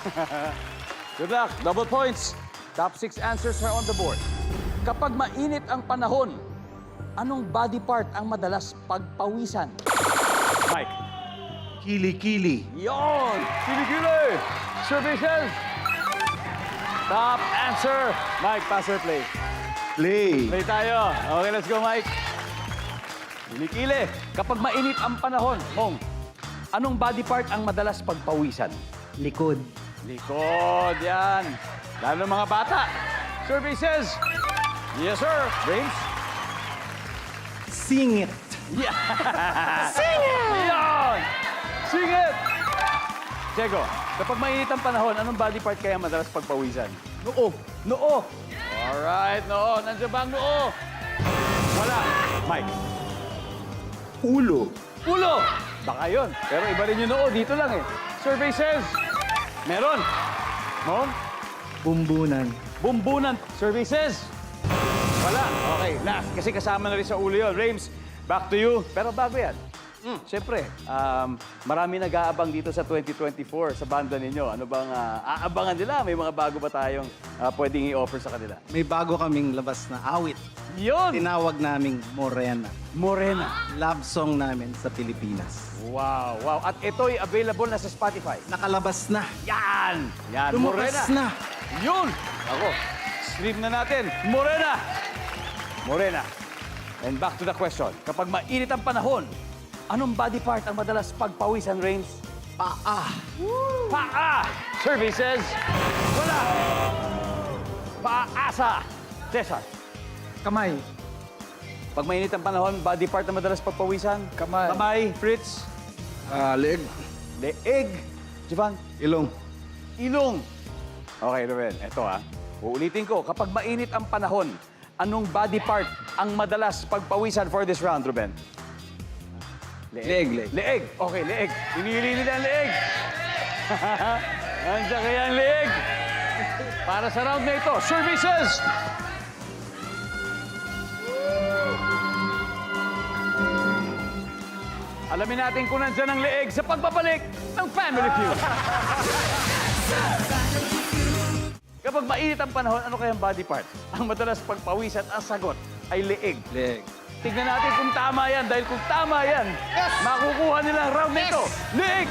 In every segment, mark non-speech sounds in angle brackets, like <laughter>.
<laughs> Good luck. Double points. Top six answers are on the board. Kapag mainit ang panahon, anong body part ang madalas pagpawisan? Mike. Kili-kili. Yon! Kilikili! Services! Top answer! Mike, pass or play? Play. Play tayo. Okay, let's go, Mike. Kilikili. Kapag mainit ang panahon, Hong, anong body part ang madalas pagpawisan? Likod. Likod, yan. Lalo ng mga bata. Services! Yes, sir. James? Singit. Yeah. Sing it! <laughs> Yan! Sing it! Diego, kapag mainit ang panahon, anong body part kaya madalas pagpawisan? Noo. Noo. Alright, noo. Nandiyan ba ang noo? Wala. Mike. Ulo. Ulo! Baka yun. Pero iba rin yung noo. Dito lang eh. Survey says, meron. Mom? Bumbunan. Bumbunan. Says, wala. Okay, last. Kasi kasama na rin sa ulo yun. Rames, back to you. Pero bago yan, Hmm, Siyempre, um, marami nag-aabang dito sa 2024 sa banda ninyo. Ano bang ah, aabangan nila? May mga bago ba tayong ah, pwedeng i-offer sa kanila? May bago kaming labas na awit. Yun! Tinawag naming Morena. Morena. Love song namin sa Pilipinas. Wow, wow. At ito'y available na sa Spotify. Nakalabas na. Yan! Yan, Lumabas Morena. na. Yun! Ako, stream na natin. Morena! Morena. And back to the question. Kapag mainit ang panahon, anong body part ang madalas pagpawisan, Rains? Paa. Paa! Services. Wala. Paasa. Cesar. Kamay. Pag mainit ang panahon, body part na madalas pagpawisan? Kamay. Kamay, Fritz. Ah, leg. Leeg. Jivan. Ilong. Ilong. Okay, Ruben. Ito ah. Uulitin ko. Kapag mainit ang panahon, anong body part ang madalas pagpawisan for this round, Ruben? Leg, leg. Leeg. Okay, leeg. Pinili nila ang leeg. <laughs> Nandiyan kaya ang leeg. Para sa round na ito, services! Alamin natin kung nandyan ang leeg sa pagbabalik ng Family Feud. Kapag mainit ang panahon, ano kayang body part? Ang madalas pagpawisan ang sagot ay leeg. Leg. Tignan natin kung tama yan. Dahil kung tama yan, makukuha nila ang round na ito. Leeg!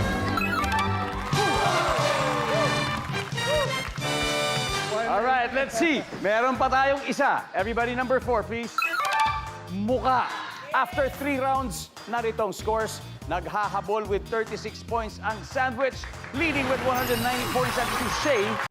Alright, let's see. Meron pa tayong isa. Everybody number four, please. Muka. After three rounds, naritong scores. Naghahabol with 36 points ang Sandwich, leading with 190 points si Shay